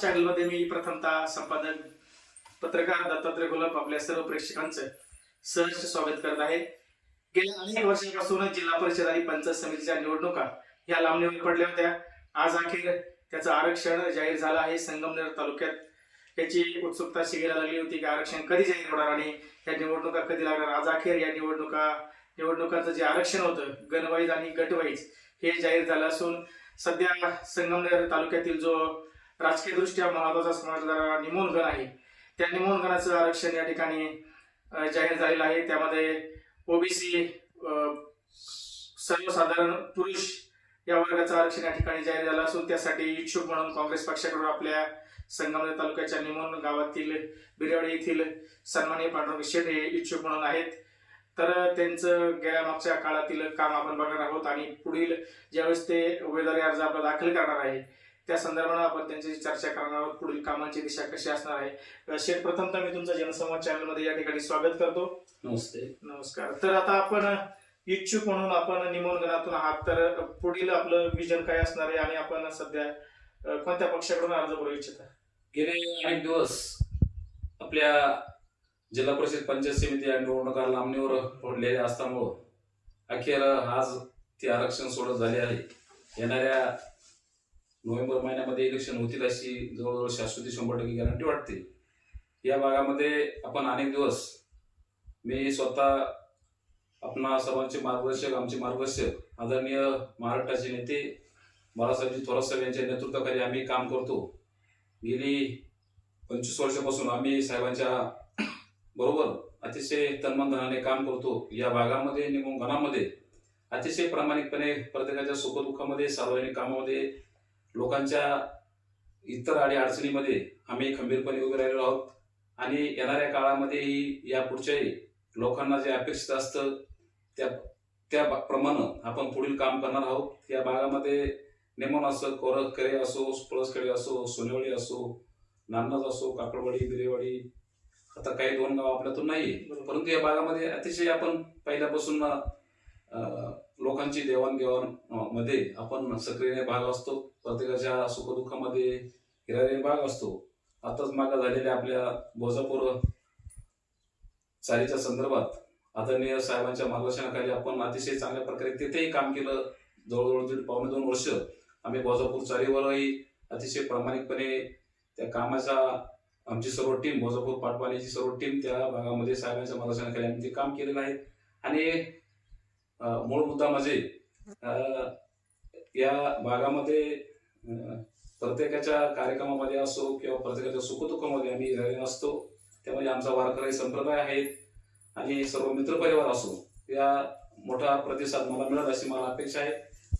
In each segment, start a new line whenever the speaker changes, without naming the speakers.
चॅनलमध्ये मी प्रथमतः संपादक पत्रकार दत्तात्रय गुलाब आपल्या सर्व प्रेक्षकांचं सहर्ष स्वागत करत आहे. गेल्या अनेक वर्षांपासून जिल्हा परिषद आणि पंचायत समितीच्या निवडणुका या लांबणीवर पडल्या होत्या. आज अखेर त्याचं आरक्षण जाहीर झालं आहे. संगमनेर तालुक्यात याची उत्सुकता शिगायला लागली होती की आरक्षण कधी जाहीर होणार आणि या निवडणुका कधी लागणार? आज अखेर या निवडणुका निवडणुकांचं जे आरक्षण होतं गणवाईज आणि गटवाईज हे जाहीर झालं असून सध्या संगमनेर तालुक्यातील जो राजकीय दृष्ट्या महत्त्वाचा समजणारा निमोनगण आहे. त्या निमोनगणाचं आरक्षण या ठिकाणी जाहीर झालेलं आहे. त्यामध्ये ओबीसी सर्वसाधारण पुरुष या वर्गाचं आरक्षण या ठिकाणी जाहीर झालं असून त्यासाठी इच्छुक म्हणून काँग्रेस पक्षाकडून आपल्या संगमनेर तालुक्याच्या निमोन गावातील बिरेवाडी येथील सन्माननीय पांडुरंग शेठ हे इच्छुक म्हणून आहेत. तर त्यांचं गेल्या मागच्या काळातील काम आपण बघणार आहोत आणि पुढील ज्यावेळेस ते उमेदवारी अर्ज आपला दाखल करणार आहे त्या संदर्भात आपण त्यांच्याशी चर्चा करणार आहोत. पुढील कामांची दिशा कशी असणार आहे? शेठ प्रथमतः मी तुमचं जनसंवाद चॅनलमध्ये या ठिकाणी स्वागत करतो.
नमस्ते.
नमस्कार. तर आता आपण इच्छुक म्हणून आपण निमोनगणातून आहात. तर पुढील आपलं विजन काय असणार आहे? आणि आपण सध्या कोणत्या पक्षाकडून अर्ज करू इच्छिता?
गेले अनेक दिवस आपल्या जिल्हा परिषद पंचायत समिती या निवडणुका लांबणीवर पडलेल्या असल्यामुळं अखेर आज ती आरक्षण सोडत झाले आहे. येणाऱ्या नोव्हेंबर महिन्यामध्ये इलेक्शन होतील अशी जवळजवळ शाश्वती शंभर टक्के गॅरंटी वाटते. या भागामध्ये आपण अनेक दिवस मी स्वतः आपणा सर्वांचे मार्गदर्शक आमचे मार्गदर्शक आदरणीय महाराष्ट्राचे नेते बाळासाहेबजी थोरात साहेब यांच्या नेतृत्वाखाली आम्ही काम करतो. गेली पंचवीस वर्षापासून आम्ही साहेबांच्या बरोबर अतिशय तन्मनधनाने काम करतो. या भागामध्ये निमोंगणामध्ये अतिशय प्रामाणिकपणे प्रत्येकाच्या सुखदुःखामध्ये सार्वजनिक कामामध्ये लोकांच्या इतर अडी अडचणीमध्ये आम्ही खंबीरपणे उभे राहिलो आहोत. आणि येणाऱ्या काळामध्येही या पुढच्याही लोकांना जे अपेक्षित असतं त्या त्या प्रमाणे आपण पुढील काम करणार आहोत. या भागामध्ये नेमन असो कोर करे असो पळसखेडे असो सोनेवाडी असो नांदज असो काकडवाडी बिरेवाडी आता काही दोन गाव आपल्यातून नाही. परंतु या भागामध्ये अतिशय आपण पहिल्यापासून लोकांची देवाणघेवाणमध्ये आपण सक्रियने भाग असतो. प्रत्येकाच्या सुखदुःखामध्ये हिराने भाग असतो. आताच मागे झालेल्या आपल्या बोजापूर चालीच्या संदर्भात आदरणीय साहेबांच्या मार्गदर्शनाखाली आपण अतिशय चांगल्या प्रकारे तिथेही काम केलं. जवळजवळ दीड पावणे दोन वर्ष आम्ही बोजापूर चारीवरही अतिशय प्रामाणिकपणे त्या कामाचा आमची सर्व टीम बोजापूर पाटवालीची सर्व टीम त्या भागामध्ये साहेबांच्या मार्गदर्शनाखाली आम्ही ते काम केलेलं आहे. आणि मूळ मुद्दा म्हणजे या भागामध्ये प्रत्येकाच्या कार्यक्रमामध्ये असो किंवा प्रत्येकाच्या सुखदुःखामध्ये आम्ही राहिलेलो असतो. त्यामध्ये आमचा वारकरी संप्रदाय आहे आणि सर्व मित्रपरिवार असो या मोठा प्रतिसाद मला मिळेल अशी मला अपेक्षा आहे.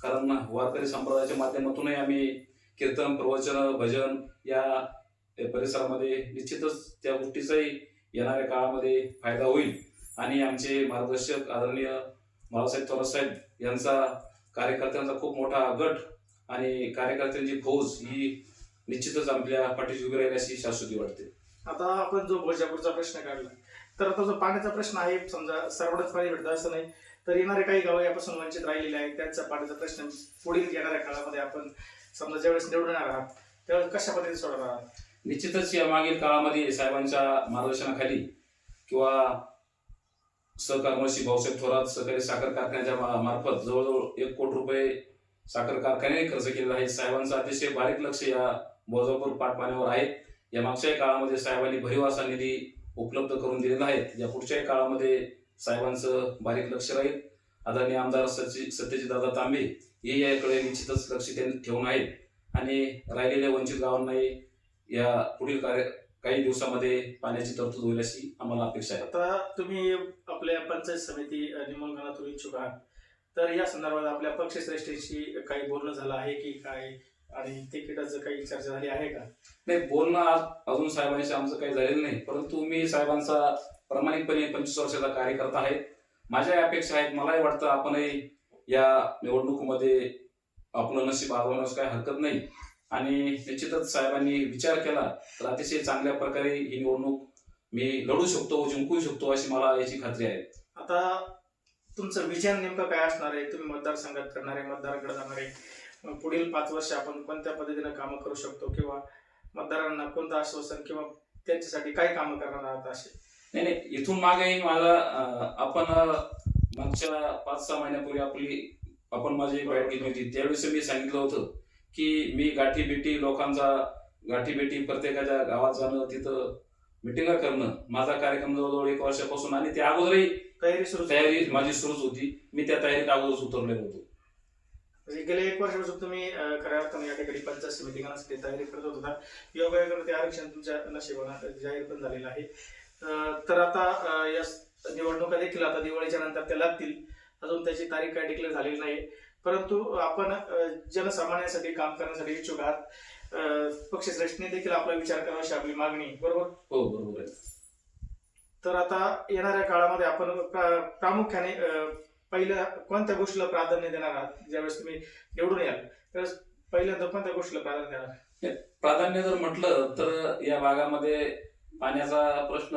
कारण वारकरी संप्रदायाच्या माध्यमातूनही आम्ही कीर्तन प्रवचन भजन या या परिसरामध्ये निश्चितच त्या गोष्टीचाही येणाऱ्या काळामध्ये फायदा होईल. आणि आमचे मार्गदर्शक आदरणीय बाळासाहेब थोरात साहेब यांचा कार्यकर्त्यांचा खूप मोठा गट आणि कार्यकर्त्यांची फौज ही निश्चितच आपल्या पाठीशी उभी राहील अशी शाश्वती वाटते.
आता आपण जो भोजापूरचा प्रश्न काढला. तर आता जो पाण्याचा प्रश्न आहे समजा सर्वांनाच पाणी भेटतं असं नाही तर येणारे काही गावं यापासून वंचित राहिलेले आहेत त्यांचा पाण्याचा प्रश्न पुढील येणाऱ्या काळामध्ये आपण समजा ज्यावेळेस निवडून येणार आहात त्यावेळेस कशा पद्धतीने सोडवणार आहात?
निश्चितच या मागील काळामध्ये साहेबांच्या मार्गदर्शनाखाली किंवा सहकारमर्शी भाऊसाहेब थोरात सहकारी साखर कारखान्याच्या मा- मार्फत जवळजवळ एक कोटी रुपये साखर कारखान्याने खर्च केलेला आहे. साहेबांचं अतिशय बारीक लक्ष या बोजापूर पाठपाण्यावर आहे. या मागच्याही काळामध्ये साहेबांनी भरीव असा निधी उपलब्ध करून दिलेला आहे. या पुढच्याही काळामध्ये साहेबांचं बारीक लक्ष राहील. आदरणीय आमदार सच्ची सत्यजित दादा तांबे हे याकडे निश्चितच लक्ष त्यांनी ठेवून आहेत. आणि राहिलेल्या वंचित गावांनाही या पुढील कार्य काही दिवसामध्ये पाण्याची तरतूद होईल अशी आम्हाला अपेक्षा आहे.
आता तुम्ही आपल्या पंचायत समिती निमंत्रणातून इच्छुक आहात. तर या संदर्भात आपल्या पक्षश्रेष्ठींशी काही बोलणं झालं आहे की काय? आणि तिकिटाचं काही चर्चा झाली आहे का?
नाही बोलणं आज अजून साहेबांशी आमचं काही झालेलं नाही. परंतु मी साहेबांचा प्रामाणिकपणे पंचवीस वर्षाचा कार्यकर्ता आहे. माझ्या अपेक्षा आहेत मलाही वाटतं आपणही या निवडणुकीमध्ये आपलं नशीब आजवण्यास काही हरकत नाही. आणि निश्चितच साहेबांनी विचार केला तर अतिशय चांगल्या प्रकारे ही निवडणूक मी लढू शकतो जिंकू शकतो अशी मला याची खात्री आहे.
आता तुमचं विजन नेमकं काय असणार आहे? तुम्ही मतदारसंघात करणारे मतदाराकडे जाणारे पुढील पाच वर्ष आपण कोणत्या पद्धतीनं कामं करू शकतो? किंवा मतदारांना कोणतं आश्वासन किंवा त्यांच्यासाठी काय कामं करणार आहात असे?
नाही नाही इथून मागे मला आपण मागच्या पाच सहा महिन्यापूर्वी आपली आपण माझी एक बाईट घेतली होती. त्यावेळेस मी सांगितलं होतं की मी गाठी भेटी लोकांचा गाठी भेटी प्रत्येकाच्या गावात जाणं तिथं मिटिंगा करणं माझा कार्यक्रम जवळजवळ एक वर्षापासून आणि त्या अगोदरही
तयारी सुरू
तयारी माझी सुरूच होती. मी त्या तयारीत अगोदरच उतरलेलो होतो.
म्हणजे गेल्या एक वर्षापासून तुम्ही खऱ्या अर्थाने या ठिकाणी पंचायत समिती तयारी करत होता योगायोगाने ते आरक्षण तुमच्या नशिबानं जाहीर पण झालेलं आहे. तर आता या निवडणुका देखील आता दिवाळीच्या नंतर त्या लागतील. अजून त्याची तारीख काय डिक्लेअर झालेली नाही परंतु आपण जनसामान्यांसाठी काम करण्यासाठी इच्छुक आहात. अं, पक्षश्रेष्ठीने देखील आपला विचार करावा अशी आपली मागणी बरोबर?
हो बरोबर आहे.
तर आता येणाऱ्या काळामध्ये आपण प्रा- प्रामुख्याने पहिल्या कोणत्या गोष्टीला प्राधान्य देणार आहात? ज्यावेळेस तुम्ही निवडून याल त्यावेळेस पहिल्यांदा कोणत्या गोष्टीला प्राधान्य देणार
प्राधान्य जर म्हटलं तर या भागामध्ये पाण्याचा प्रश्न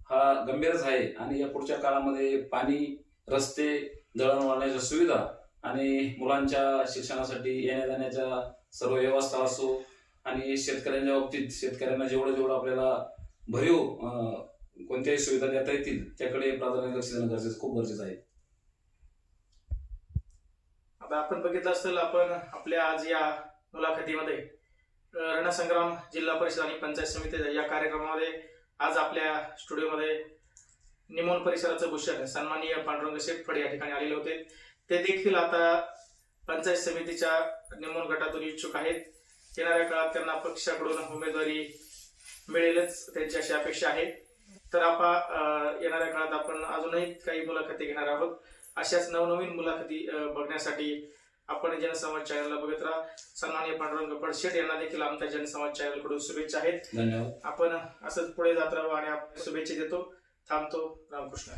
हा गंभीरच आहे. आणि या पुढच्या काळामध्ये पाणी रस्ते दळणवळणाच्या सुविधा आणि मुलांच्या शिक्षणासाठी येण्या जाण्याच्या सर्व व्यवस्था असो आणि शेतकऱ्यांच्या बाबतीत शेतकऱ्यांना जेवढं जेवढं आपल्याला भरीव कोणत्याही सुविधा देता येतील त्याकडे प्राधान्य लक्ष देणं गरजेचं खूप गरजेचं आहे.
आता आपण बघितलं असेल आपण आपल्या आज या मुलाखतीमध्ये रणसंग्राम जिल्हा परिषद आणि पंचायत समिती या कार्यक्रमामध्ये आज आपल्या स्टुडिओमध्ये निमोन परिसराचं भूषण सन्माननीय पांडुरंग शेटफड या ठिकाणी आलेले होते. ते देखील आता पंचायत समितीच्या निमोन गटातून इच्छुक आहेत. येणाऱ्या काळात त्यांना पक्षाकडून उमेदवारी मिळेलच त्यांची अशी अपेक्षा आहे. तर आपण येणाऱ्या काळात आपण अजूनही काही मुलाखती घेणार आहोत. अशाच नवनवीन मुलाखती बघण्यासाठी आपण जनसंवाद चॅनलला बघत राहा. सन्माननीय पांडुरंग पडशेट यांना देखील आमच्या जनसंवाद चॅनलकडून शुभेच्छा आहेत.
धन्यवाद.
आपण असंच पुढे जात राहू आणि शुभेच्छा देतो. थांबतो. रामकृष्ण.